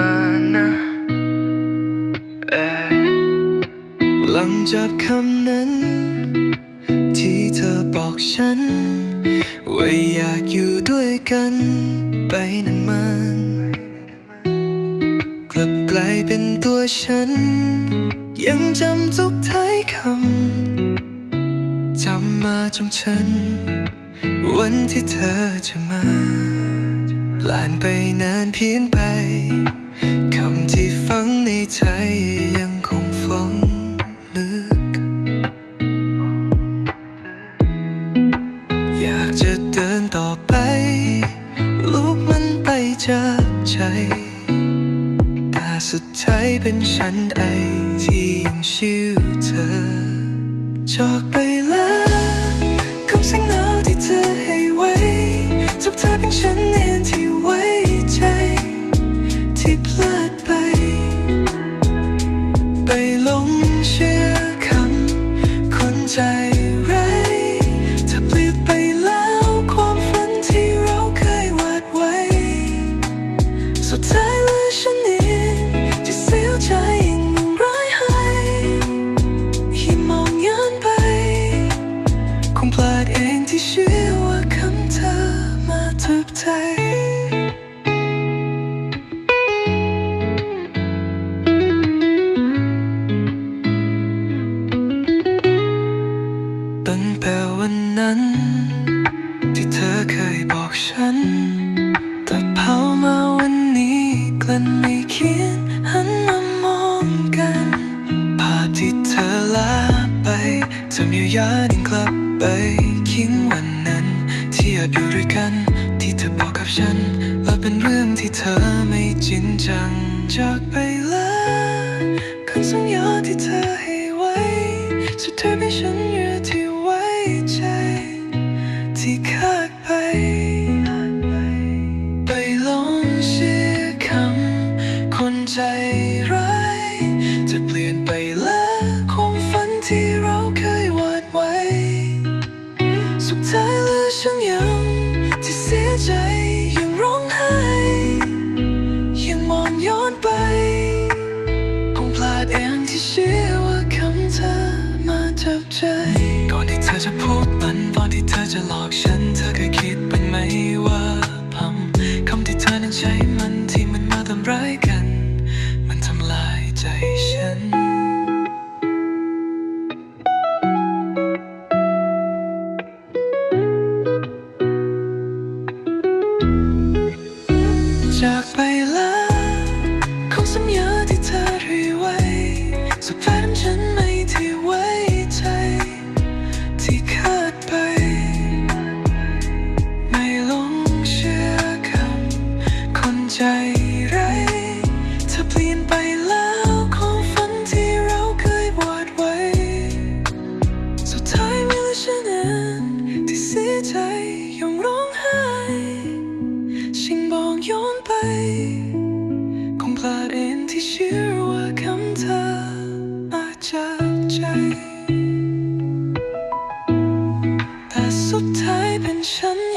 มานะเอ่อหลังจากคำนั้น ที่เธอบอกฉัน ว่าอยากอยู่ด้วยกันไปนานมันกลับกลายเป็นตัวฉัน ยังจำทุกท้ายคำจำมาจนฉัน วันที่เธอจะมาผ่านไปนานเพียงไป คำที่ฝังในใจยังคงฝังลึก อยากจะเดินต่อไปลูกมันไปจากใจ แต่สุดท้ายเป็นฉันไอที่ยังชื่อเธอจากไปแล้ว งที่เชื่อว่าคำเธอมาถูกใจตั้งแต่วันนั้น ที่เธอเคยบอกฉัน แต่เผามาวันนี้กลั้นไม่คิดหัน คิดวันนั้น ที่อยากอยู่ด้วยกัน ที่เธอบอกกับฉันว่าเป็นเรื่องที่เธอไม่จริงจัง จากไปแล้วคำสัญญาที่เธอให้ไว้ สุดท้ายเป็นฉันอยู่ที่ไว้ใจ ที่ขาดไป ไปหลงเชื่อคำคนใจร้ายจะเปลี่ยนไป สุดท้ายแล้วฉันยังที่เสียใจยังร้องไห้ยังมองย้อนไปคงพลาดเองที่เชื่อว่าคำเธอมาจับใจก่อนที่เธอจะพูดมันตอนที่เธอจะหลอกฉัน เธอเคยคิดบ้างไหมว่าพำคำที่เธอนั้นใช้ จา งพลาดเองที่เชื่อว่าคำเธอมาจากใจ แต่สุดท้ายเป็นฉัน